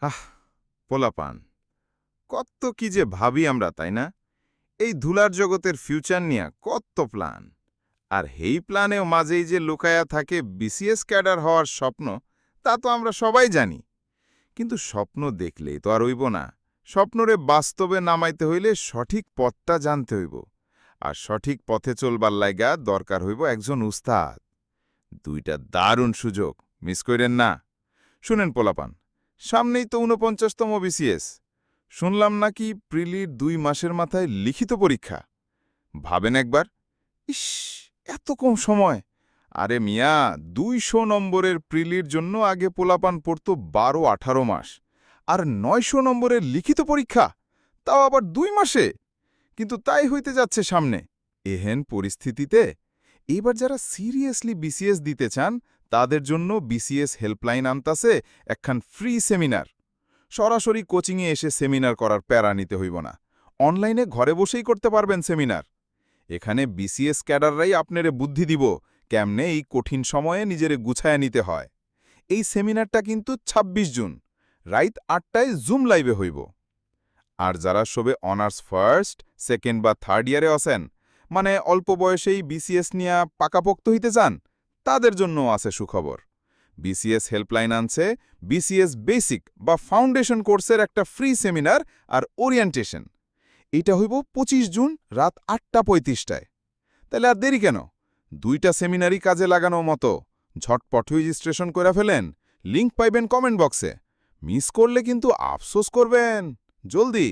আহ, পোলাপান। কত কি যে ভাবি আমরা, তাই না? এই ধুলার জগতের ফিউচার নিয়ে কত প্ল্যান আর হেই প্ল্যানেও মাঝেই যে লুকায়া থাকে বিসিএস ক্যাডার হওয়ার স্বপ্ন, তা তো আমরা সবাই জানি। কিন্তু স্বপ্ন দেখলেই তো আর হইব না। স্বপ্নরে বাস্তবে নামাইতে হইলে সঠিক পথটা জানতে হইব। আর সঠিক পথে চলবার লাইগা দরকার হইব একজন উস্তাদ। দুইটা দারুণ সুযোগ, মিস কইরেন না। শুনেন পোলাপান সামনেই তো ঊনপঞ্চাশতম বিসিএস শুনলাম নাকি প্রিলির দুই মাসের মাথায় লিখিত পরীক্ষা। ভাবেন একবার? ইস, এত কম সময়। আরে মিয়া, দুইশো নম্বরের প্রিলির জন্য আগে পোলাপান পড়ত বারো আঠারো মাস। আর নয়শো নম্বরের লিখিত পরীক্ষা? তাও আবার দুই মাসে? কিন্তু তাই হইতে যাচ্ছে সামনে। এহেন পরিস্থিতিতে এবার যারা সিরিয়াসলি বিসিএস দিতে চান, তাদের জন্য বিসিএস হেল্পলাইন আনতাছে একখান ফ্রি সেমিনার। সরাসরি কোচিংয়ে এসে সেমিনার করার প্যারা নিতে হইব না। অনলাইনে ঘরে বসেই করতে পারবেন সেমিনার। এখানে বিসিএস ক্যাডাররাই আপনারে বুদ্ধি দিব কেমনে এই কঠিন সময়ে নিজেরে গুছায় নিতে হয়। এই সেমিনারটা কিন্তু ২৬ জুন, রাইত আটটায় জুম লাইভে হইব। আর যারা সবে অনার্স ফার্স্ট, সেকেন্ড বা থার্ড ইয়ারে আছেন মানে অল্প বয়সেই বিসিএস নিয়ে পাকাপোক্ত হইতে চান তাদের জন্য আছে সুখবর। বিসিএস হেল্পলাইন আনছে বিসিএস বেসিক বা ফাউন্ডেশন কোর্সের একটা ফ্রি সেমিনার আর ওরিয়েন্টেশন এটা হইব ২৫ জুন রাত আটটা পঁয়ত্রিশটায়। তাহলে আর দেরি কেন? দুইটা সেমিনারই কাজে লাগানো মতো। ঝটপট রেজিস্ট্রেশন করে ফেলেন লিংক পাইবেন কমেন্ট বক্সে মিস করলে কিন্তু আফসোস করবেন। জলদি!